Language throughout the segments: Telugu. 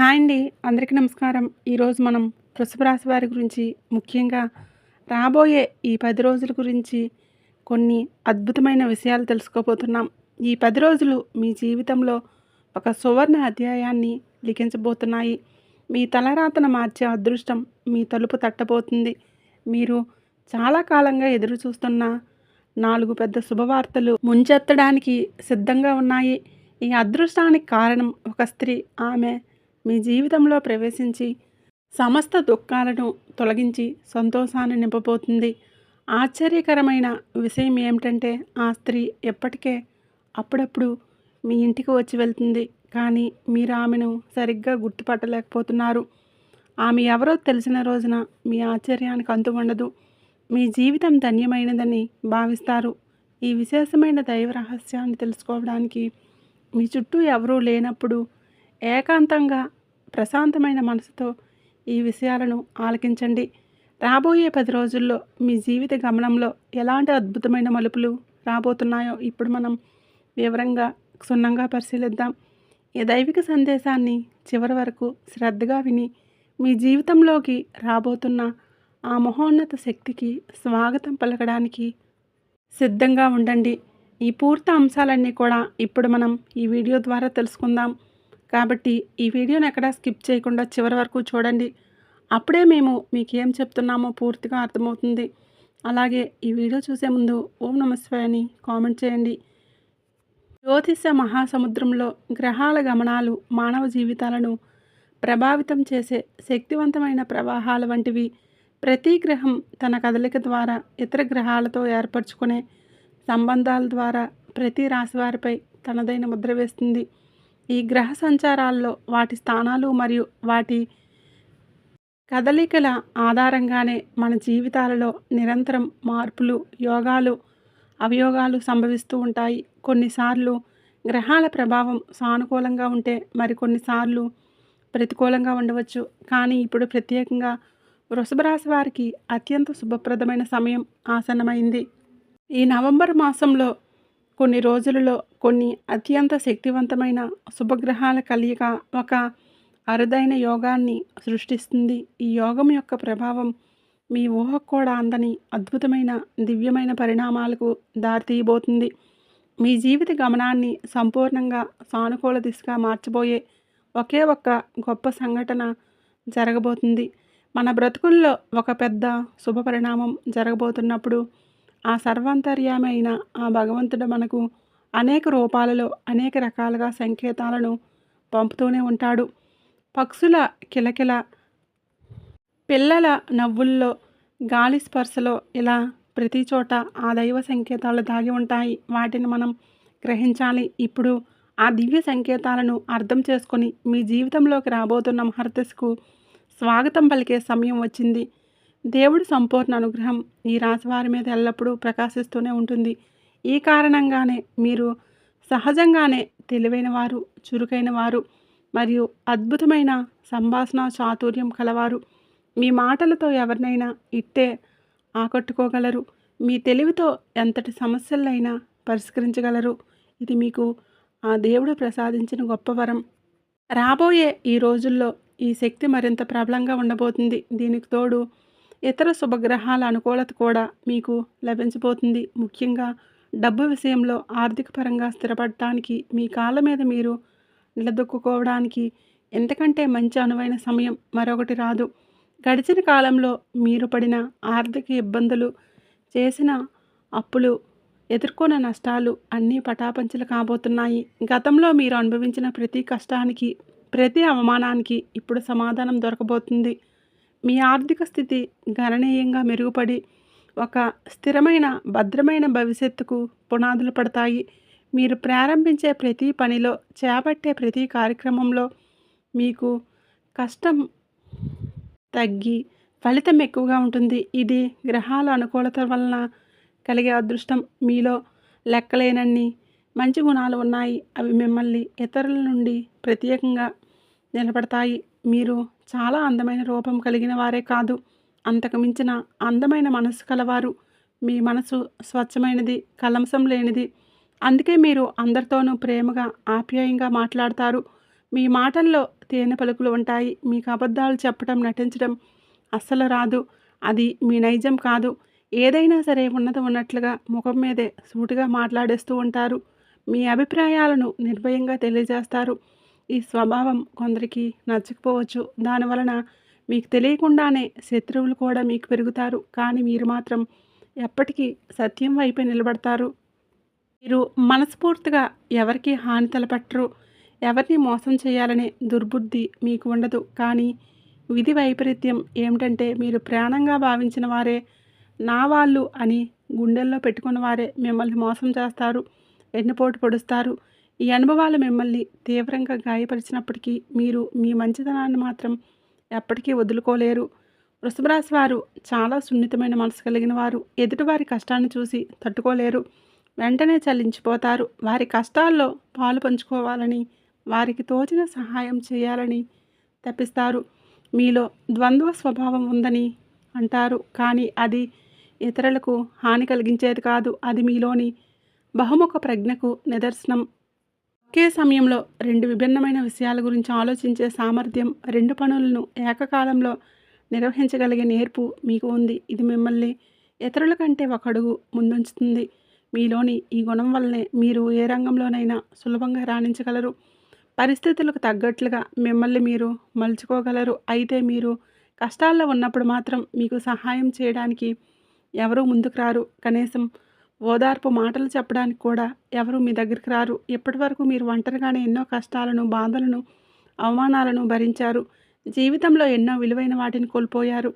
హాయ్ అండి. అందరికీ నమస్కారం. ఈరోజు మనం వృషభ రాశి వారి గురించి ముఖ్యంగా రాబోయే ఈ పది రోజుల గురించి కొన్ని అద్భుతమైన విషయాలు తెలుసుకోబోతున్నాం. ఈ పది రోజులు మీ జీవితంలో ఒక సువర్ణ అధ్యాయాన్ని లిఖించబోతున్నాయి. మీ తలరాతను మార్చే అదృష్టం మీ తలుపు తట్టబోతుంది. మీరు చాలా కాలంగా ఎదురు చూస్తున్న నాలుగు పెద్ద శుభవార్తలు ముంచెత్తడానికి సిద్ధంగా ఉన్నాయి. ఈ అదృష్టానికి కారణం ఒక స్త్రీ. ఆమె మీ జీవితంలో ప్రవేశించి సమస్త దుఃఖాలను తొలగించి సంతోషాన్ని నింపబోతుంది. ఆశ్చర్యకరమైన విషయం ఏమిటంటే ఆ స్త్రీ ఎప్పటికే అప్పుడప్పుడు మీ ఇంటికి వచ్చి వెళ్తుంది. కానీ మీరు ఆమెను సరిగ్గా గుర్తుపట్టలేకపోతున్నారు. ఆమె ఎవరో తెలిసిన రోజున మీ ఆశ్చర్యానికి అంతు ఉండదు మీ జీవితం ధన్యమైనదని భావిస్తారు. ఈ విశేషమైన దైవ రహస్యాన్ని తెలుసుకోవడానికి మీ చుట్టూ ఎవరూ లేనప్పుడు ఏకాంతంగా ప్రశాంతమైన మనసుతో ఈ విషయాలను ఆలకించండి. రాబోయే పది రోజుల్లో మీ జీవిత గమనంలో ఎలాంటి అద్భుతమైన మలుపులు రాబోతున్నాయో ఇప్పుడు మనం వివరంగా క్షుణ్ణంగా పరిశీలిద్దాం. ఈ దైవిక సందేశాన్ని చివరి వరకు శ్రద్ధగా విని మీ జీవితంలోకి రాబోతున్న ఆ మహోన్నత శక్తికి స్వాగతం పలకడానికి సిద్ధంగా ఉండండి. ఈ పూర్తి అంశాలన్నీ కూడా ఇప్పుడు మనం ఈ వీడియో ద్వారా తెలుసుకుందాం. కాబట్టి ఈ వీడియోని ఎక్కడా స్కిప్ చేయకుండా చివరి వరకు చూడండి. అప్పుడే మేము మీకు ఏం చెప్తున్నామో పూర్తిగా అర్థమవుతుంది. అలాగే ఈ వీడియో చూసే ముందు ఓం నమస్వాయ అని కామెంట్ చేయండి. జ్యోతిష మహాసముద్రంలో గ్రహాల గమనాలు మానవ జీవితాలను ప్రభావితం చేసే శక్తివంతమైన ప్రవాహాల వంటివి ప్రతి గ్రహం తన కదలిక ద్వారా ఇతర గ్రహాలతో ఏర్పరచుకునే సంబంధాల ద్వారా ప్రతి రాశివారిపై తనదైన ముద్ర వేస్తుంది. ఈ గ్రహ సంచారాల్లో వాటి స్థానాలు మరియు వాటి కదలికల ఆధారంగానే మన జీవితాలలో నిరంతరం మార్పులు యోగాలు అవయోగాలు సంభవిస్తూ ఉంటాయి. కొన్నిసార్లు గ్రహాల ప్రభావం సానుకూలంగా ఉంటే మరికొన్నిసార్లు ప్రతికూలంగా ఉండవచ్చు. కానీ ఇప్పుడు ప్రత్యేకంగా వృషభ రాశి వారికి అత్యంత శుభప్రదమైన సమయం ఆసన్నమైంది. ఈ నవంబర్ మాసంలో కొన్ని రోజులలో కొన్ని అత్యంత శక్తివంతమైన శుభగ్రహాల కలయిక ఒక అరుదైన యోగాన్ని సృష్టిస్తుంది. ఈ యోగం యొక్క ప్రభావం మీ ఊహకు కూడా అందని అద్భుతమైన దివ్యమైన పరిణామాలకు దారితీయబోతుంది. మీ జీవిత గమనాన్ని సంపూర్ణంగా సానుకూల దిశగా మార్చబోయే ఒకే ఒక్క గొప్ప సంఘటన జరగబోతుంది. మన బ్రతుకుల్లో ఒక పెద్ద శుభ పరిణామం జరగబోతున్నప్పుడు ఆ సర్వాంతర్యామైన ఆ భగవంతుడు మనకు అనేక రూపాలలో అనేక రకాలుగా సంకేతాలను పంపుతూనే ఉంటాడు. పక్షుల కిలకిల పిల్లల నవ్వుల్లో గాలి స్పర్శలో ఇలా ప్రతి చోట ఆ దైవ సంకేతాలు దాగి ఉంటాయి. వాటిని మనం గ్రహించాలి. ఇప్పుడు ఆ దివ్య సంకేతాలను అర్థం చేసుకొని మీ జీవితంలోకి రాబోతున్న మహర్దశకు స్వాగతం పలికే సమయం వచ్చింది. దేవుడి సంపూర్ణ అనుగ్రహం ఈ రాశివారి మీద ఎల్లప్పుడూ ప్రకాశిస్తూనే ఉంటుంది. ఈ కారణంగానే మీరు సహజంగానే తెలివైన వారు చురుకైన వారు మరియు అద్భుతమైన సంభాషణ చాతుర్యం కలవారు. మీ మాటలతో ఎవరినైనా ఇట్టే ఆకట్టుకోగలరు. మీ తెలివితో ఎంతటి సమస్యలైనా పరిష్కరించగలరు. ఇది మీకు ఆ దేవుడు ప్రసాదించిన గొప్ప వరం. రాబోయే ఈ రోజుల్లో ఈ శక్తి మరింత ప్రబలంగా ఉండబోతుంది. దీనికి తోడు ఇతర శుభగ్రహాల అనుకూలత కూడా మీకు లభించబోతుంది. ముఖ్యంగా డబ్బు విషయంలో ఆర్థిక పరంగా స్థిరపడటానికి మీ కాళ్ళ మీద మీరు నిలదొక్కుకోవడానికి ఎంతకంటే మంచి అనువైన సమయం మరొకటి రాదు. గడిచిన కాలంలో మీరు పడిన ఆర్థిక ఇబ్బందులు చేసిన అప్పులు ఎదుర్కొన్న నష్టాలు అన్నీ పటాపంచలు కాబోతున్నాయి. గతంలో మీరు అనుభవించిన ప్రతి కష్టానికి ప్రతి అవమానానికి ఇప్పుడు సమాధానం దొరకబోతుంది. మీ ఆర్థిక స్థితి గణనీయంగా మెరుగుపడి ఒక స్థిరమైన భద్రమైన భవిష్యత్తుకు పునాదులు పడతాయి. మీరు ప్రారంభించే ప్రతి పనిలో చేపట్టే ప్రతి కార్యక్రమంలో మీకు కష్టం తగ్గి ఫలితం ఎక్కువగా ఉంటుంది. ఇది గ్రహాల అనుకూలత వలన కలిగే అదృష్టం. మీలో లెక్కలేనన్ని మంచి గుణాలు ఉన్నాయి. అవి మిమ్మల్ని ఇతరుల నుండి ప్రత్యేకంగా నిలబడతాయి. మీరు చాలా అందమైన రూపం కలిగిన వారే కాదు. అంతకు మించిన అందమైన మనసు కలవారు. మీ మనసు స్వచ్ఛమైనది కలంసం లేనిది. అందుకే మీరు అందరితోనూ ప్రేమగా ఆప్యాయంగా మాట్లాడతారు. మీ మాటల్లో తేనె పలుకులు ఉంటాయి. మీకు అబద్ధాలు చెప్పడం నటించడం అస్సలు రాదు. అది మీ నైజం కాదు. ఏదైనా సరే ఉన్నది ఉన్నట్లుగా ముఖం మీదే సూటిగా మాట్లాడేస్తూ ఉంటారు. మీ అభిప్రాయాలను నిర్భయంగా తెలియజేస్తారు. ఈ స్వభావం కొందరికి నచ్చకపోవచ్చు. దానివలన మీకు తెలియకుండానే శత్రువులు కూడా మీకు పెరుగుతారు. కానీ మీరు మాత్రం ఎప్పటికీ సత్యం వైపే నిలబడతారు. మీరు మనస్ఫూర్తిగా ఎవరికి హాని తలపెట్టరు ఎవరిని మోసం చేయాలనే దుర్బుద్ధి మీకు ఉండదు. కానీ విధి వైపరీత్యం ఏమిటంటే మీరు ప్రాణంగా భావించిన వారే నా వాళ్ళు అని గుండెల్లో పెట్టుకున్న వారే మిమ్మల్ని మోసం చేస్తారు. వెన్నుపోటు పొడుస్తారు. ఈ అనుభవాలు మిమ్మల్ని తీవ్రంగా గాయపరిచినప్పటికీ మీరు మీ మంచితనాన్ని మాత్రం ఎప్పటికీ వదులుకోలేరు. వృషభరాశి వారు చాలా సున్నితమైన మనసు కలిగిన వారు ఎదుటివారి కష్టాన్ని చూసి తట్టుకోలేరు. వెంటనే చల్లించిపోతారు వారి కష్టాల్లో పాలు పంచుకోవాలని వారికి తోచిన సహాయం చేయాలని తప్పిస్తారు మీలో ద్వంద్వ స్వభావం ఉందని అంటారు. కానీ అది ఇతరులకు హాని కలిగించేది కాదు. అది మీలోని బహుముఖ ప్రజ్ఞకు నిదర్శనం. ఒకే సమయంలో రెండు విభిన్నమైన విషయాల గురించి ఆలోచించే సామర్థ్యం రెండు పనులను ఏకకాలంలో నిర్వహించగలిగే నేర్పు మీకు ఉంది. ఇది మిమ్మల్ని ఇతరుల కంటే ఒక అడుగు ముందుంచుతుంది. మీలోని ఈ గుణం వల్లనే మీరు ఏ రంగంలోనైనా సులభంగా రాణించగలరు. పరిస్థితులకు తగ్గట్లుగా మిమ్మల్ని మీరు మలుచుకోగలరు. అయితే మీరు కష్టాల్లో ఉన్నప్పుడు మాత్రం మీకు సహాయం చేయడానికి ఎవరూ ముందుకు రారు. కనీసం ఓదార్పు మాటలు చెప్పడానికి కూడా ఎవరు మీ దగ్గరికి రారు. ఇప్పటివరకు మీరు ఒంటరిగానే ఎన్నో కష్టాలను బాధలను అవమానాలను భరించారు. జీవితంలో ఎన్నో విలువైన వాటిని కోల్పోయారు.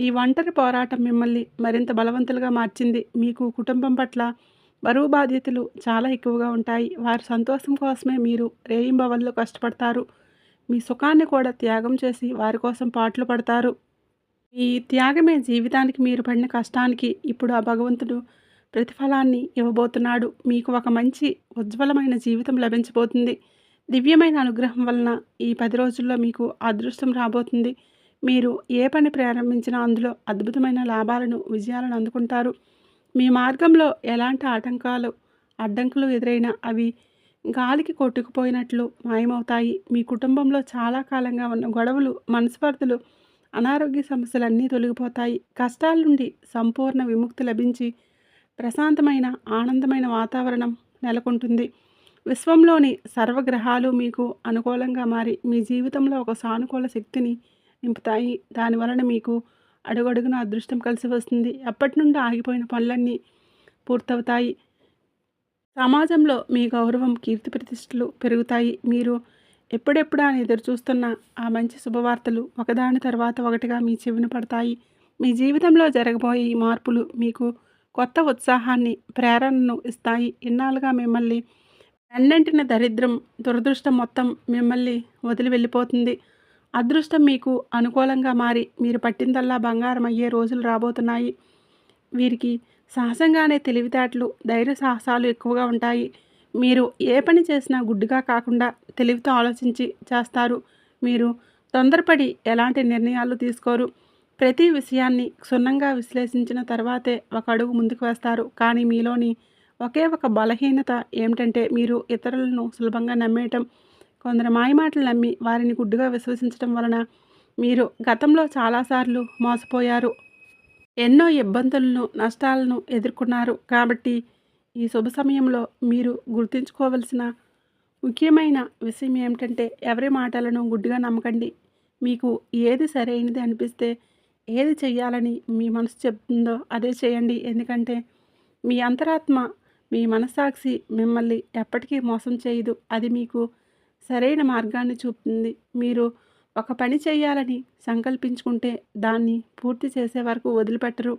ఈ ఒంటరి పోరాటం మిమ్మల్ని మరింత బలవంతులుగా మార్చింది. మీకు కుటుంబం పట్ల బరువు బాధ్యతలు చాలా ఎక్కువగా ఉంటాయి. వారి సంతోషం కోసమే మీరు రేయింబవల్లో కష్టపడతారు. మీ సుఖాన్ని కూడా త్యాగం చేసి వారి కోసం పాటలు పడతారు. ఈ త్యాగమే జీవితానికి మీరు పడిన కష్టానికి. ఇప్పుడు ఆ భగవంతుడు ప్రతిఫలాన్ని ఇవ్వబోతున్నాడు. మీకు ఒక మంచి ఉజ్వలమైన జీవితం లభించబోతుంది. దివ్యమైన అనుగ్రహం వలన ఈ పది రోజుల్లో మీకు అదృష్టం రాబోతుంది. మీరు ఏ పని ప్రారంభించినా అందులో అద్భుతమైన లాభాలను విజయాలను అందుకుంటారు. మీ మార్గంలో ఎలాంటి ఆటంకాలు అడ్డంకులు ఎదురైనా అవి గాలికి కొట్టుకుపోయినట్లు మాయమవుతాయి. మీ కుటుంబంలో చాలా కాలంగా ఉన్న గొడవలు మనస్పర్ధలు అనారోగ్య సమస్యలన్నీ తొలగిపోతాయి. కష్టాల నుండి సంపూర్ణ విముక్తి లభించి ప్రశాంతమైన ఆనందమైన వాతావరణం నెలకొంటుంది. విశ్వంలోని సర్వగ్రహాలు మీకు అనుకూలంగా మారి మీ జీవితంలో ఒక సానుకూల శక్తిని నింపుతాయి. దానివలన మీకు అడుగడుగున అదృష్టం కలిసి వస్తుంది. ఎప్పటి నుండి ఆగిపోయిన పనులన్నీ పూర్తవుతాయి. సమాజంలో మీ గౌరవం కీర్తి ప్రతిష్టలు పెరుగుతాయి. మీరు ఎప్పుడెప్పుడా అని ఎదురు చూస్తున్న ఆ మంచి శుభవార్తలు ఒకదాని తర్వాత ఒకటిగా మీ చెవిన పడతాయి. మీ జీవితంలో జరగబోయే ఈ మార్పులు మీకు కొత్త ఉత్సాహాన్ని ప్రేరణను ఇస్తాయి. ఇన్నాళ్ళుగా మిమ్మల్ని అన్నింటిని దరిద్రం దురదృష్టం మొత్తం మిమ్మల్ని వదిలి వెళ్ళిపోతుంది. అదృష్టం మీకు అనుకూలంగా మారి మీరు పట్టిందల్లా బంగారం అయ్యే రోజులు రాబోతున్నాయి. వీరికి సహజంగానే తెలివితేటలు ధైర్య సాహసాలు ఎక్కువగా ఉంటాయి. మీరు ఏ పని చేసినా గుడ్డుగా కాకుండా తెలివితో ఆలోచించి చేస్తారు. మీరు తొందరపడి ఎలాంటి నిర్ణయాలు తీసుకోరు. ప్రతి విషయాన్ని క్షుణ్ణంగా విశ్లేషించిన తర్వాతే ఒక అడుగు ముందుకు వేస్తారు. కానీ మీలోని ఒకే ఒక బలహీనత ఏమిటంటే మీరు ఇతరులను సులభంగా నమ్మేయటం. కొందరు మాయమాటలు నమ్మి వారిని గుడ్డుగా విశ్వసించడం వలన మీరు గతంలో చాలాసార్లు మోసపోయారు. ఎన్నో ఇబ్బందులను నష్టాలను ఎదుర్కొన్నారు. కాబట్టి ఈ శుభ సమయంలో మీరు గుర్తుంచుకోవలసిన ముఖ్యమైన విషయం ఏమిటంటే ఎవరి మాటలను గుడ్డుగా నమ్మకండి. మీకు ఏది సరైనది అనిపిస్తే ఏది చేయాలని మీ మనసు చెప్తుందో అదే చేయండి. ఎందుకంటే మీ అంతరాత్మ మీ మనస్సాక్షి మిమ్మల్ని ఎప్పటికీ మోసం చేయదు. అది మీకు సరైన మార్గాన్ని చూపుతుంది. మీరు ఒక పని చేయాలని సంకల్పించుకుంటే దాన్ని పూర్తి చేసే వరకు వదిలిపెట్టరు.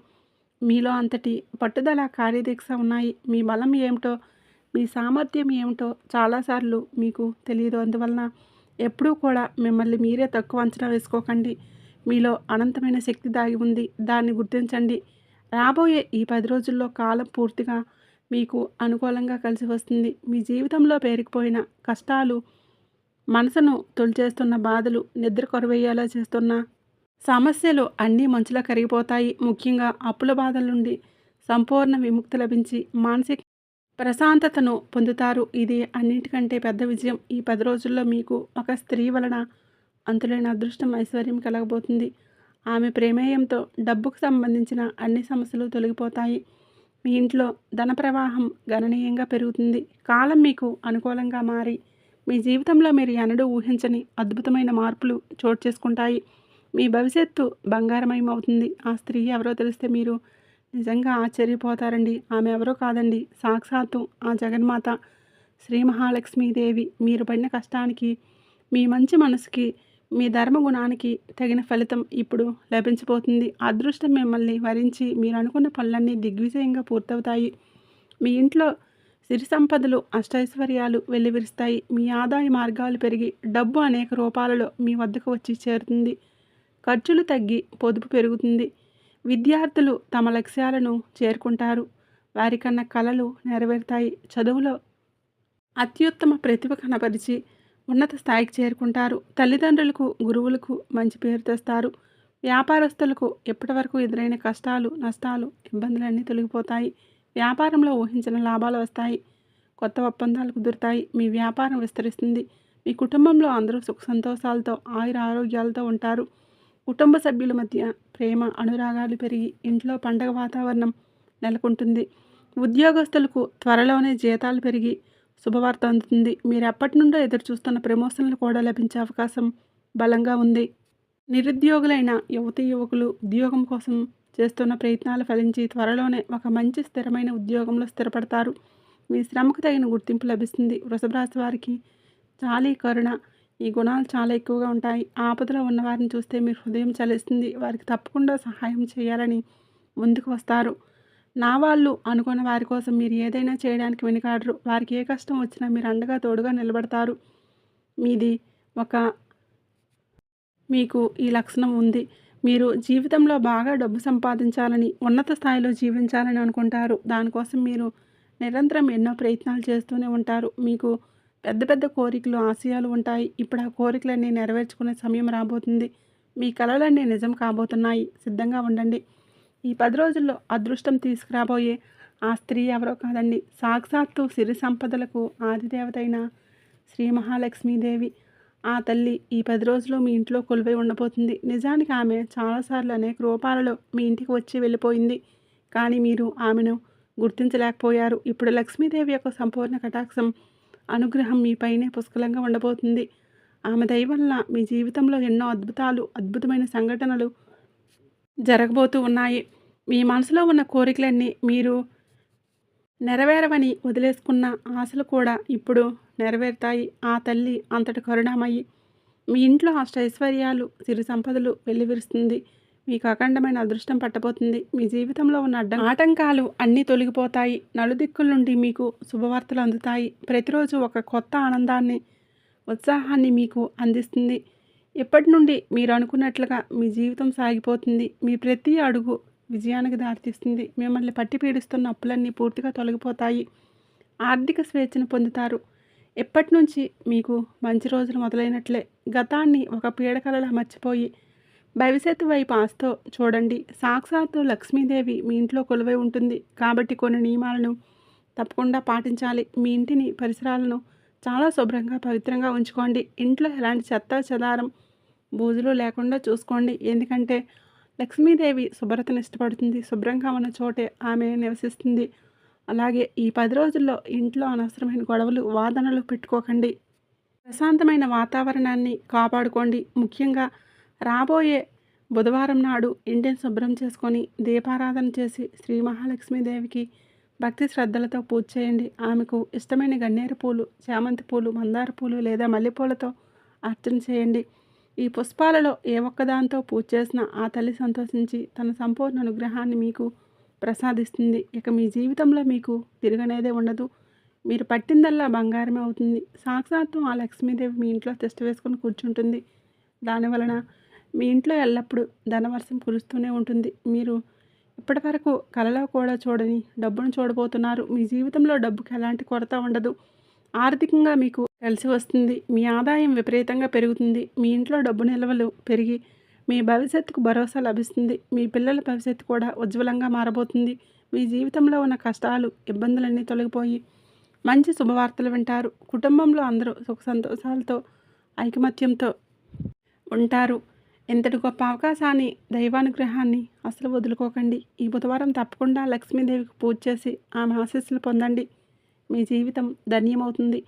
మీలో అంతటి పట్టుదల కార్యదీక్ష ఉన్నాయి. మీ బలం ఏమిటో మీ సామర్థ్యం ఏమిటో చాలాసార్లు మీకు తెలియదు. అందువలన ఎప్పుడూ కూడా మిమ్మల్ని మీరే తక్కువ అంచనా వేసుకోకండి. మీలో అనంతమైన శక్తి దాగి ఉంది. దాన్ని గుర్తించండి. రాబోయే ఈ పది రోజుల్లో కాలం పూర్తిగా మీకు అనుకూలంగా కలిసి వస్తుంది. మీ జీవితంలో పేరుకుపోయిన కష్టాలు మనసును తొలిచేస్తున్న బాధలు నిద్ర కొరవేయేలా చేస్తున్న సమస్యలు అన్నీ మంచులో కరిగిపోతాయి. ముఖ్యంగా అప్పుల బాధల నుండి సంపూర్ణ విముక్తి లభించి మానసిక ప్రశాంతతను పొందుతారు. ఇది అన్నిటికంటే పెద్ద విజయం. ఈ పది రోజుల్లో మీకు ఒక స్త్రీ వలన అంతులేని అదృష్టం ఐశ్వర్యం కలగబోతుంది. ఆమె ప్రేమేయంతో డబ్బుకు సంబంధించిన అన్ని సమస్యలు తొలగిపోతాయి. మీ ఇంట్లో ధన ప్రవాహం గణనీయంగా పెరుగుతుంది. కాలం మీకు అనుకూలంగా మారి మీ జీవితంలో మీరు ఎన్నడూ ఊహించని అద్భుతమైన మార్పులు చోటు చేసుకుంటాయి. మీ భవిష్యత్తు బంగారమయం అవుతుంది ఆ స్త్రీ ఎవరో తెలిస్తే మీరు నిజంగా ఆశ్చర్యపోతారండి. ఆమె ఎవరో కాదండి. సాక్షాత్తు ఆ జగన్మాత శ్రీ మహాలక్ష్మీదేవి. మీరు పడిన కష్టానికి మీ మంచి మనసుకి మీ ధర్మగుణానికి తగిన ఫలితం ఇప్పుడు లభించబోతుంది. అదృష్టం మిమ్మల్ని వరించి మీరు అనుకున్న పనులన్నీ దిగ్విజయంగా పూర్తవుతాయి. మీ ఇంట్లో సిరి సంపదలు అష్టైశ్వర్యాలు వెల్లివిరుస్తాయి. మీ ఆదాయ మార్గాలు పెరిగి డబ్బు అనేక రూపాలలో మీ వద్దకు వచ్చి చేరుతుంది. ఖర్చులు తగ్గి పొదుపు పెరుగుతుంది. విద్యార్థులు తమ లక్ష్యాలను చేరుకుంటారు. వారికన్నా కళలు నెరవేరుతాయి. చదువులో అత్యుత్తమ ప్రతిభ కనపరిచి ఉన్నత స్థాయికి చేరుకుంటారు. తల్లిదండ్రులకు గురువులకు మంచి పేరు తెస్తారు. వ్యాపారస్తులకు ఎప్పటివరకు ఎదురైన కష్టాలు నష్టాలు ఇబ్బందులన్నీ తొలగిపోతాయి. వ్యాపారంలో ఊహించిన లాభాలు వస్తాయి. కొత్త ఒప్పందాలు కుదురుతాయి. మీ వ్యాపారం విస్తరిస్తుంది. మీ కుటుంబంలో అందరూ సుఖ సంతోషాలతో ఆయుర ఆరోగ్యాలతో ఉంటారు. కుటుంబ సభ్యుల మధ్య ప్రేమ అనురాగాలు పెరిగి ఇంట్లో పండగ వాతావరణం నెలకొంటుంది. ఉద్యోగస్తులకు త్వరలోనే జీతాలు పెరిగి శుభవార్త అందుతుంది. మీరు ఎప్పటి నుండో ఎదురు చూస్తున్న ప్రమోషన్లు కూడా లభించే అవకాశం బలంగా ఉంది. నిరుద్యోగులైన యువతీ యువకులు ఉద్యోగం కోసం చేస్తున్న ప్రయత్నాలు ఫలించి త్వరలోనే ఒక మంచి స్థిరమైన ఉద్యోగంలో స్థిరపడతారు. మీ శ్రమకు తగిన గుర్తింపు లభిస్తుంది. వృషభరాశి వారికి చాలీ కరుణ. ఈ గుణాలు చాలా ఎక్కువగా ఉంటాయి. ఆపదలో ఉన్నవారిని చూస్తే మీరు హృదయం చలిస్తుంది. వారికి తప్పకుండా సహాయం చేయాలని ముందుకు వస్తారు. నా వాళ్ళు అనుకున్న వారి కోసం మీరు ఏదైనా చేయడానికి వెనుకాడరు. వారికి ఏ కష్టం వచ్చినా మీరు అండగా తోడుగా నిలబడతారు. మీది ఒక మీకు ఈ లక్షణం ఉంది. మీరు జీవితంలో బాగా డబ్బు సంపాదించాలని ఉన్నత స్థాయిలో జీవించాలని అనుకుంటారు. దానికోసం మీరు నిరంతరం ఎన్నో ప్రయత్నాలు చేస్తూనే ఉంటారు. మీకు పెద్ద పెద్ద కోరికలు ఆశయాలు ఉంటాయి. ఇప్పుడు ఆ కోరికలన్నీ నెరవేర్చుకునే సమయం రాబోతుంది. మీ కళలన్నీ నిజం కాబోతున్నాయి. సిద్ధంగా ఉండండి. ఈ పది రోజుల్లో అదృష్టం తీసుకురాబోయే ఆ స్త్రీ ఎవరో కాదండి. సాక్షాత్తు సిరి సంపదలకు ఆదిదేవతైన శ్రీ మహాలక్ష్మీదేవి. ఆ తల్లి ఈ పది రోజులు మీ ఇంట్లో కొలువై ఉండబోతుంది. నిజానికి ఆమె చాలాసార్లు అనేక రూపాలలో మీ ఇంటికి వచ్చి వెళ్ళిపోయింది. కానీ మీరు ఆమెను గుర్తించలేకపోయారు. ఇప్పుడు లక్ష్మీదేవి యొక్క సంపూర్ణ కటాక్షం అనుగ్రహం మీపైనే పుష్కలంగా ఉండబోతుంది. ఆమె దయ వల్ల మీ జీవితంలో ఎన్నో అద్భుతాలు అద్భుతమైన సంఘటనలు జరగబోతూ ఉన్నాయి. మీ మనసులో ఉన్న కోరికలన్నీ మీరు నెరవేరవని వదిలేసుకున్న ఆశలు కూడా ఇప్పుడు నెరవేరుతాయి. ఆ తల్లి అంతటి కరుణామయ్యి మీ ఇంట్లో అష్టైశ్వర్యాలు సిరి సంపదలు వెల్లివిరుస్తుంది. మీకు అఖండమైన అదృష్టం పట్టబోతుంది. మీ జీవితంలో ఉన్న అడ్డం ఆటంకాలు అన్నీ తొలగిపోతాయి. నలుదిక్కుల నుండి మీకు శుభవార్తలు అందుతాయి. ప్రతిరోజు ఒక కొత్త ఆనందాన్ని ఉత్సాహాన్ని మీకు అందిస్తుంది. ఇప్పటి నుండి మీరు అనుకున్నట్లుగా మీ జీవితం సాగిపోతుంది. మీ ప్రతి అడుగు విజయానికి దారితీస్తుంది. మిమ్మల్ని పట్టి పీడిస్తున్న అప్పులన్నీ పూర్తిగా తొలగిపోతాయి. ఆర్థిక స్వేచ్ఛను పొందుతారు. ఎప్పటి నుంచి మీకు మంచి రోజులు మొదలైనట్లే. గతాన్ని ఒక పీడకలలా మర్చిపోయి భవిష్యత్తు వైపు ఆస్తో చూడండి. సాక్షాత్తు లక్ష్మీదేవి మీ ఇంట్లో కొలువై ఉంటుంది. కాబట్టి కొన్ని నియమాలను తప్పకుండా పాటించాలి. మీ ఇంటిని పరిసరాలను చాలా శుభ్రంగా పవిత్రంగా ఉంచుకోండి. ఇంట్లో ఎలాంటి చెత్త చెదారం బూజులు లేకుండా చూసుకోండి. ఎందుకంటే లక్ష్మీదేవి శుభ్రతను ఇష్టపడుతుంది. శుభ్రంగా ఉన్న చోటే ఆమె నివసిస్తుంది. అలాగే ఈ పది రోజుల్లో ఇంట్లో అనవసరమైన గొడవలు వాదనలు పెట్టుకోకండి. ప్రశాంతమైన వాతావరణాన్ని కాపాడుకోండి. ముఖ్యంగా రాబోయే బుధవారం నాడు ఇంటిని శుభ్రం చేసుకొని దీపారాధన చేసి శ్రీ మహాలక్ష్మీదేవికి భక్తి శ్రద్ధలతో పూజ చేయండి. ఆమెకు ఇష్టమైన గన్నేరు పూలు చామంతి పూలు మందార పూలు లేదా మల్లెపూలతో అర్చన చేయండి. ఈ పుష్పాలలో ఏ ఒక్కదాంతో పూజ చేసినా ఆ తల్లి సంతోషించి తన సంపూర్ణ అనుగ్రహాన్ని మీకు ప్రసాదిస్తుంది. ఇక మీ జీవితంలో మీకు తిరగనేదే ఉండదు. మీరు పట్టిందల్లా బంగారమే అవుతుంది. సాక్షాత్తు ఆ లక్ష్మీదేవి మీ ఇంట్లో తెస్ట్ వేసుకొని కూర్చుంటుంది. దానివలన మీ ఇంట్లో ఎల్లప్పుడూ ధనవర్షం కురుస్తూనే ఉంటుంది. మీరు ఇప్పటి వరకు కలలో కూడా చూడని డబ్బును చూడబోతున్నారు. మీ జీవితంలో డబ్బుకి ఎలాంటి కొరత ఉండదు. ఆర్థికంగా మీకు కలిసి వస్తుంది. మీ ఆదాయం విపరీతంగా పెరుగుతుంది. మీ ఇంట్లో డబ్బు నిల్వలు పెరిగి మీ భవిష్యత్తుకు భరోసా లభిస్తుంది. మీ పిల్లల భవిష్యత్తు కూడా ఉజ్వలంగా మారబోతుంది. మీ జీవితంలో ఉన్న కష్టాలు ఇబ్బందులన్నీ తొలగిపోయి మంచి శుభవార్తలు వింటారు. కుటుంబంలో అందరూ సుఖ సంతోషాలతో ఐకమత్యంతో ఉంటారు. ఇంతటి గొప్ప అవకాశాన్ని దైవానుగ్రహాన్ని అసలు వదులుకోకండి. ఈ బుధవారం తప్పకుండా లక్ష్మీదేవికి పూజ చేసి ఆమె ఆశీస్సులు పొందండి. మీ జీవితం ధన్యమవుతుంది.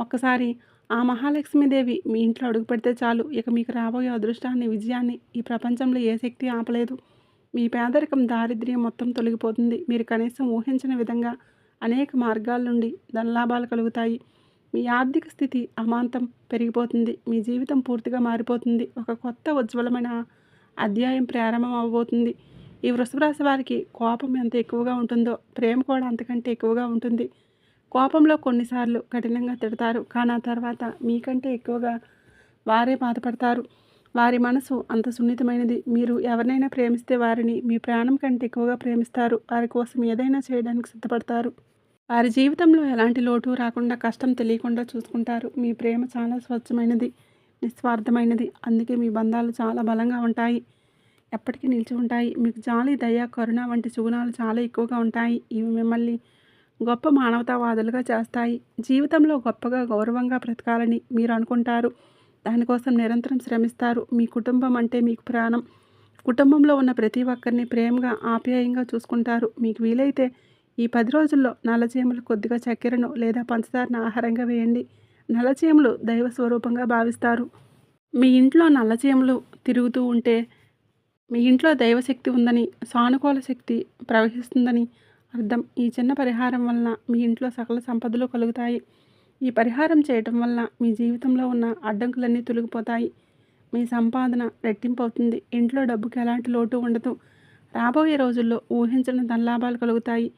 ఒక్కసారి ఆ మహాలక్ష్మీదేవి మీ ఇంట్లో అడుగు పెడితే చాలు. ఇక మీకు రాబోయే అదృష్టాన్ని విజయాన్ని ఈ ప్రపంచంలో ఏ శక్తి ఆపలేదు. మీ పేదరికం దారిద్ర్యం మొత్తం తొలగిపోతుంది. మీరు కనీసం ఊహించిన విధంగా అనేక మార్గాల నుండి ధనలాభాలు కలుగుతాయి. మీ ఆర్థిక స్థితి అమాంతం పెరిగిపోతుంది. మీ జీవితం పూర్తిగా మారిపోతుంది. ఒక కొత్త ఉజ్వలమైన అధ్యాయం ప్రారంభం అవ్వబోతుంది. ఈ వృషభ రాశి వారికి కోపం ఎంత ఎక్కువగా ఉంటుందో ప్రేమ కూడా అంతకంటే ఎక్కువగా ఉంటుంది. కోపంలో కొన్నిసార్లు కఠినంగా తిడతారు. కానీ ఆ తర్వాత మీకంటే ఎక్కువగా వారే బాధపడతారు. వారి మనసు అంత సున్నితమైనది. మీరు ఎవరినైనా ప్రేమిస్తే వారిని మీ ప్రాణం కంటే ఎక్కువగా ప్రేమిస్తారు. వారి కోసం ఏదైనా చేయడానికి సిద్ధపడతారు. వారి జీవితంలో ఎలాంటి లోటు రాకుండా కష్టం తెలియకుండా చూసుకుంటారు. మీ ప్రేమ చాలా స్వచ్ఛమైనది నిస్వార్థమైనది. అందుకే మీ బంధాలు చాలా బలంగా ఉంటాయి. ఎప్పటికీ నిలిచి ఉంటాయి. మీకు జాలి దయ కరుణ వంటి సుగుణాలు చాలా ఎక్కువగా ఉంటాయి. ఇవి మిమ్మల్ని గొప్ప మానవతావాదులుగా చేస్తాయి. జీవితంలో గొప్పగా గౌరవంగా బ్రతకాలని మీరు అనుకుంటారు. దానికోసం నిరంతరం శ్రమిస్తారు. మీ కుటుంబం అంటే మీకు ప్రాణం. కుటుంబంలో ఉన్న ప్రతి ఒక్కరిని ప్రేమగా ఆప్యాయంగా చూసుకుంటారు. మీకు వీలైతే ఈ పది రోజుల్లో నల్లచీమలు కొద్దిగా చక్కెరను లేదా పంచదారను ఆహారంగా వేయండి. నల్లచీమలు దైవ స్వరూపంగా భావిస్తారు. మీ ఇంట్లో నల్లచీమలు తిరుగుతూ ఉంటే మీ ఇంట్లో దైవశక్తి ఉందని సానుకూల శక్తి ప్రవహిస్తుందని అర్థం. ఈ చిన్న పరిహారం వలన మీ ఇంట్లో సకల సంపదలు కలుగుతాయి. ఈ పరిహారం చేయటం వల్ల మీ జీవితంలో ఉన్న అడ్డంకులన్నీ తొలగిపోతాయి. మీ సంపాదన రెట్టింపు అవుతుంది ఇంట్లో డబ్బుకి ఎలాంటి లోటు ఉండదు. రాబోయే రోజుల్లో ఊహించిన ధనలాభాలు కలుగుతాయి.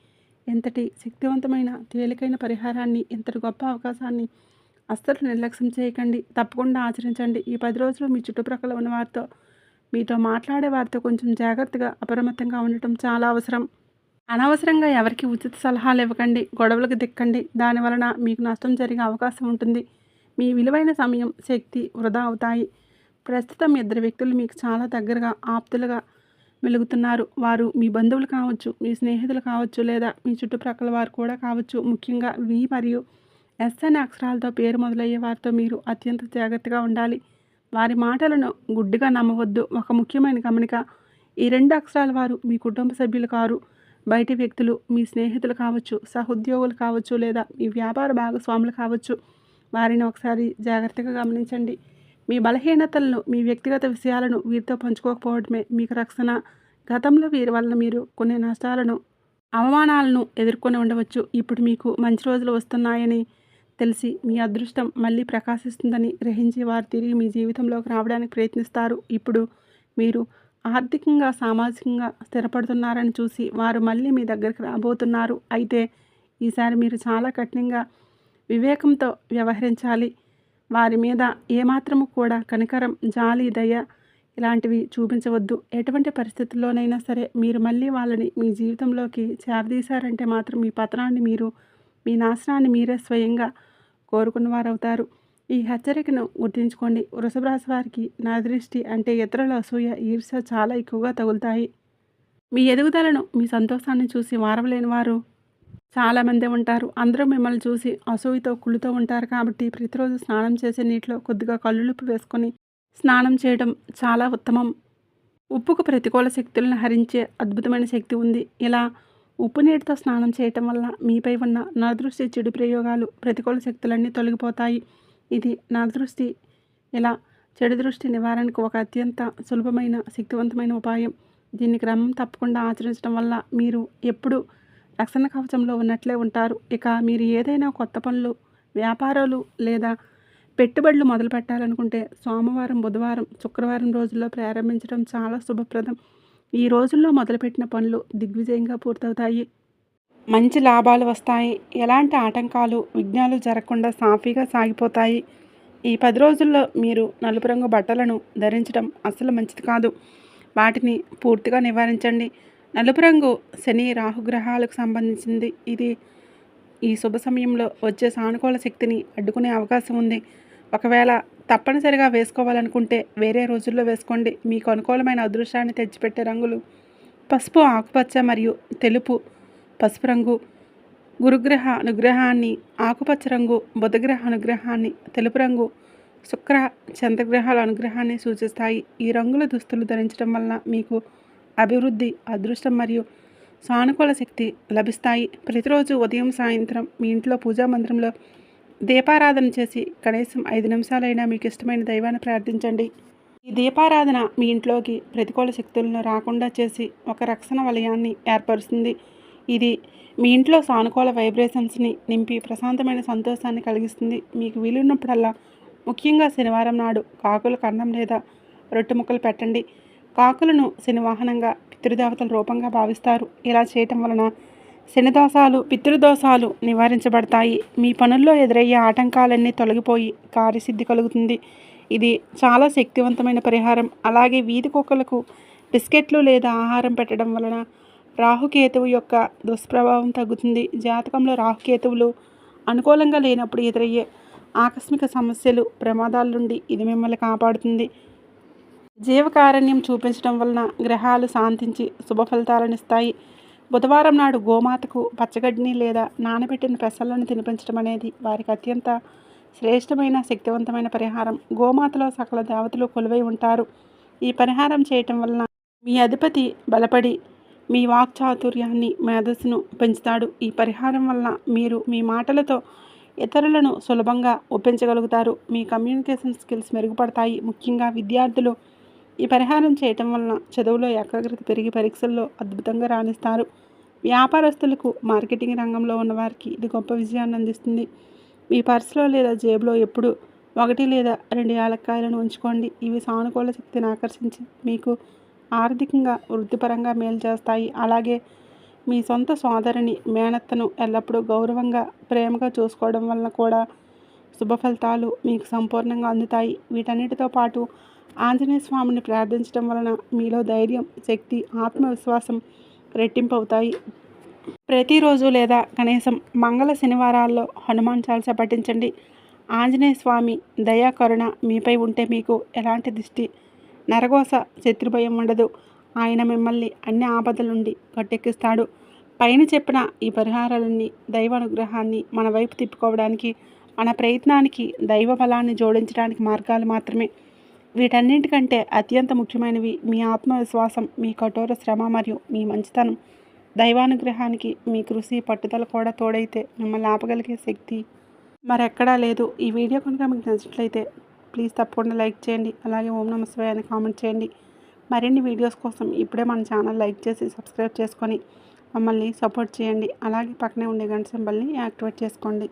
ఎంతటి శక్తివంతమైన తేలికైన పరిహారాన్ని ఇంతటి గొప్ప అవకాశాన్ని అస్సలు నిర్లక్ష్యం చేయకండి. తప్పకుండా ఆచరించండి. ఈ పది రోజులు మీ చుట్టుప్రక్కల ఉన్న వారితో మీతో మాట్లాడే వారితో కొంచెం జాగ్రత్తగా అప్రమత్తంగా ఉండటం చాలా అవసరం. అనవసరంగా ఎవరికి ఉచిత సలహాలు ఇవ్వకండి. గొడవలకు దిక్కండి. దాని వలన మీకు నష్టం జరిగే అవకాశం ఉంటుంది. మీ విలువైన సమయం శక్తి వృధా అవుతాయి. ప్రస్తుతం ఇద్దరు వ్యక్తులు మీకు చాలా దగ్గరగా ఆప్తులుగా వెలుగుతున్నారు వారు మీ బంధువులు కావచ్చు మీ స్నేహితులు కావచ్చు లేదా మీ చుట్టుప్రక్కల వారు కూడా కావచ్చు. ముఖ్యంగా వి మరియు ఎస్ అనే అక్షరాలతో పేరు మొదలయ్యే వారితో మీరు అత్యంత జాగ్రత్తగా ఉండాలి. వారి మాటలను గుడ్డిగా నమ్మవద్దు. ఒక ముఖ్యమైన గమనిక ఈ రెండు అక్షరాల వారు మీ కుటుంబ సభ్యులు కారు బయటి వ్యక్తులు మీ స్నేహితులు కావచ్చు సహోద్యోగులు కావచ్చు లేదా మీ వ్యాపార భాగస్వాములు కావచ్చు. వారిని ఒకసారి జాగ్రత్తగా గమనించండి. మీ బలహీనతలను మీ వ్యక్తిగత విషయాలను వీరితో పంచుకోకపోవడమే మీకు రక్షణ. గతంలో వీరి వలన మీరు కొన్ని నష్టాలను అవమానాలను ఎదుర్కొని ఉండవచ్చు. ఇప్పుడు మీకు మంచి రోజులు వస్తున్నాయని తెలిసి మీ అదృష్టం మళ్ళీ ప్రకాశిస్తుందని గ్రహించి వారు తిరిగి మీ జీవితంలోకి రావడానికి ప్రయత్నిస్తారు. ఇప్పుడు మీరు ఆర్థికంగా సామాజికంగా స్థిరపడుతున్నారని చూసి వారు మళ్ళీ మీ దగ్గరికి రాబోతున్నారు. అయితే ఈసారి మీరు చాలా కఠినంగా వివేకంతో వ్యవహరించాలి. వారి మీద ఏమాత్రము కూడా కనికరం జాలి దయ ఇలాంటివి చూపించవద్దు. ఎటువంటి పరిస్థితుల్లోనైనా సరే మీరు మళ్ళీ వాళ్ళని మీ జీవితంలోకి చేరదీశారంటే మాత్రం మీ పతనాన్ని మీరు మీ నాశనాన్ని మీరే స్వయంగా కోరుకున్నవారవుతారు ఈ హెచ్చరికను గుర్తుంచుకోండి. వృషభ రాశి వారికి నా దృష్టి అంటే ఇతరుల అసూయ ఈర్ష చాలా ఎక్కువగా తగులుతాయి. మీ ఎదుగుదలను మీ సంతోషాన్ని చూసి వారవలేని వారు చాలామంది ఉంటారు. అందరూ మిమ్మల్ని చూసి అసూయతో కుళ్ళుతో ఉంటారు కాబట్టి ప్రతిరోజు స్నానం చేసే నీటిలో కొద్దిగా కళ్ళులుప్పు వేసుకొని స్నానం చేయడం చాలా ఉత్తమం. ఉప్పుకు ప్రతికూల శక్తులను హరించే అద్భుతమైన శక్తి ఉంది. ఇలా ఉప్పు నీటితో స్నానం చేయటం వల్ల మీపై ఉన్న నరదృష్టి చెడు ప్రయోగాలు ప్రతికూల శక్తులన్నీ తొలగిపోతాయి. ఇది నా దృష్టి ఇలా చెడు దృష్టి నివారణకు ఒక అత్యంత సులభమైన శక్తివంతమైన ఉపాయం. దీన్ని క్రమం తప్పకుండా ఆచరించడం వల్ల మీరు ఎప్పుడూ రక్షణ కవచంలో ఉన్నట్లే ఉంటారు. ఇక మీరు ఏదైనా కొత్త పనులు వ్యాపారాలు లేదా పెట్టుబడులు మొదలు పెట్టాలనుకుంటే సోమవారం బుధవారం శుక్రవారం రోజుల్లో ప్రారంభించడం చాలా శుభప్రదం. ఈ రోజుల్లో మొదలుపెట్టిన పనులు దిగ్విజయంగా పూర్తవుతాయి. మంచి లాభాలు వస్తాయి. ఎలాంటి ఆటంకాలు విఘ్నాలు జరగకుండా సాఫీగా సాగిపోతాయి. ఈ పది రోజుల్లో మీరు నలుపు రంగు బట్టలను ధరించడం అస్సలు మంచిది కాదు. వాటిని పూర్తిగా నివారించండి. నలుపు రంగు శని రాహుగ్రహాలకు సంబంధించింది. ఇది ఈ శుభ సమయంలో వచ్చే సానుకూల శక్తిని అడ్డుకునే అవకాశం ఉంది. ఒకవేళ తప్పనిసరిగా వేసుకోవాలనుకుంటే వేరే రోజుల్లో వేసుకోండి. మీకు అనుకూలమైన అదృష్టాన్ని తెచ్చిపెట్టే రంగులు పసుపు ఆకుపచ్చ మరియు తెలుపు పసుపు రంగు గురుగ్రహ అనుగ్రహాన్ని ఆకుపచ్చ రంగు బుధగ్రహ అనుగ్రహాన్ని తెలుపు రంగు శుక్ర చంద్రగ్రహాల అనుగ్రహాన్ని సూచిస్తాయి. ఈ రంగుల దుస్తులు ధరించడం వలన మీకు అభివృద్ధి అదృష్టం మరియు సానుకూల శక్తి లభిస్తాయి. ప్రతిరోజు ఉదయం సాయంత్రం మీ ఇంట్లో పూజా మందిరంలో దీపారాధన చేసి కనీసం ఐదు నిమిషాలైనా మీకు ఇష్టమైన దైవాన్ని ప్రార్థించండి. ఈ దీపారాధన మీ ఇంట్లోకి ప్రతికూల శక్తులను రాకుండా చేసి ఒక రక్షణ వలయాన్ని ఏర్పరుస్తుంది. ఇది మీ ఇంట్లో సానుకూల వైబ్రేషన్స్ని నింపి ప్రశాంతమైన సంతోషాన్ని కలిగిస్తుంది. మీకు వీలున్నప్పుడల్లా ముఖ్యంగా శనివారం నాడు కాకుల కన్నం లేదా రొట్టె ముక్కలు పెట్టండి. కాకులను శనివాహనంగా పితృదేవతల రూపంగా భావిస్తారు. ఇలా చేయటం వలన శనిదోషాలు పితృదోషాలు నివారించబడతాయి. మీ పనుల్లో ఎదురయ్యే ఆటంకాలన్నీ తొలగిపోయి కార్యసిద్ధి కలుగుతుంది. ఇది చాలా శక్తివంతమైన పరిహారం. అలాగే వీధి కుక్కలకు బిస్కెట్లు లేదా ఆహారం పెట్టడం వలన రాహుకేతువు యొక్క దుష్ప్రభావం తగ్గుతుంది. జాతకంలో రాహుకేతువులు అనుకూలంగా లేనప్పుడు ఎదురయ్యే ఆకస్మిక సమస్యలు ప్రమాదాల నుండి ఇది మిమ్మల్ని కాపాడుతుంది. జీవకారణ్యం చూపించడం వలన గ్రహాలు శాంతించి శుభ ఇస్తాయి. బుధవారం నాడు గోమాతకు పచ్చగడ్డిని లేదా నానబెట్టిన పెసలను తినిపించడం అనేది వారికి అత్యంత శ్రేష్టమైన శక్తివంతమైన పరిహారం. గోమాతలో సకల దేవతలు కొలువై ఉంటారు. ఈ పరిహారం చేయటం వలన మీ అధిపతి బలపడి మీ వాక్చాతుర్యాన్ని మేధస్సును పెంచుతాడు. ఈ పరిహారం వలన మీరు మీ మాటలతో ఇతరులను సులభంగా ఒప్పించగలుగుతారు. మీ కమ్యూనికేషన్ స్కిల్స్ మెరుగుపడతాయి. ముఖ్యంగా విద్యార్థులు ఈ పరిహారం చేయటం వలన చదువులో ఏకాగ్రత పెరిగి పరీక్షల్లో అద్భుతంగా రాణిస్తారు. వ్యాపారస్తులకు మార్కెటింగ్ రంగంలో ఉన్నవారికి ఇది గొప్ప విజయాన్ని అందిస్తుంది. మీ పర్సులో లేదా జేబులో ఎప్పుడు ఒకటి లేదా రెండు యాలక్కాయలను ఉంచుకోండి. ఇవి సానుకూల శక్తిని ఆకర్షించి మీకు ఆర్థికంగా వృత్తిపరంగా మేలు చేస్తాయి. అలాగే మీ సొంత సోదరిని మేనత్తను ఎల్లప్పుడూ గౌరవంగా ప్రేమగా చూసుకోవడం వలన కూడా శుభ ఫలితాలు మీకు సంపూర్ణంగా అందుతాయి. వీటన్నిటితో పాటు ఆంజనేయ స్వామిని ప్రార్థించడం వలన మీలో ధైర్యం శక్తి ఆత్మవిశ్వాసం రెట్టింపు అవుతాయి ప్రతిరోజు లేదా కనీసం మంగళ శనివారాల్లో హనుమాన్ చాలీసా పఠించండి. ఆంజనేయ స్వామి దయాకరుణ మీపై ఉంటే మీకు ఎలాంటి దిష్టి నరగోస శత్రుభయం ఉండదు. ఆయన మిమ్మల్ని అన్ని ఆపదల నుండి గట్టెక్కిస్తాడు. పైన చెప్పిన ఈ పరిహారాలన్నీ దైవ అనుగ్రహాన్ని మన వైపు తిప్పుకోవడానికి మన ప్రయత్నానికి దైవ బలాన్ని జోడించడానికి మార్గాలు మాత్రమే. వీటన్నింటికంటే అత్యంత ముఖ్యమైనవి మీ ఆత్మవిశ్వాసం మీ కఠోర శ్రమ మరియు మీ మంచితనం. దైవానుగ్రహానికి మీ కృషి పట్టుదల కూడా తోడైతే మిమ్మల్ని ఆపగలిగే శక్తి మరెక్కడా లేదు. ఈ వీడియో కనుక మీకు నచ్చినట్లయితే ప్లీజ్ తప్పకుండా లైక్ చేయండి. అలాగే ఓం నమస్తే అని కామెంట్ చేయండి. మరిన్ని వీడియోస్ కోసం ఇప్పుడే మన ఛానల్ లైక్ చేసి సబ్స్క్రైబ్ చేసుకొని మమ్మల్ని సపోర్ట్ చేయండి. అలాగే పక్కనే ఉండే గంట సింబల్ని యాక్టివేట్ చేసుకోండి.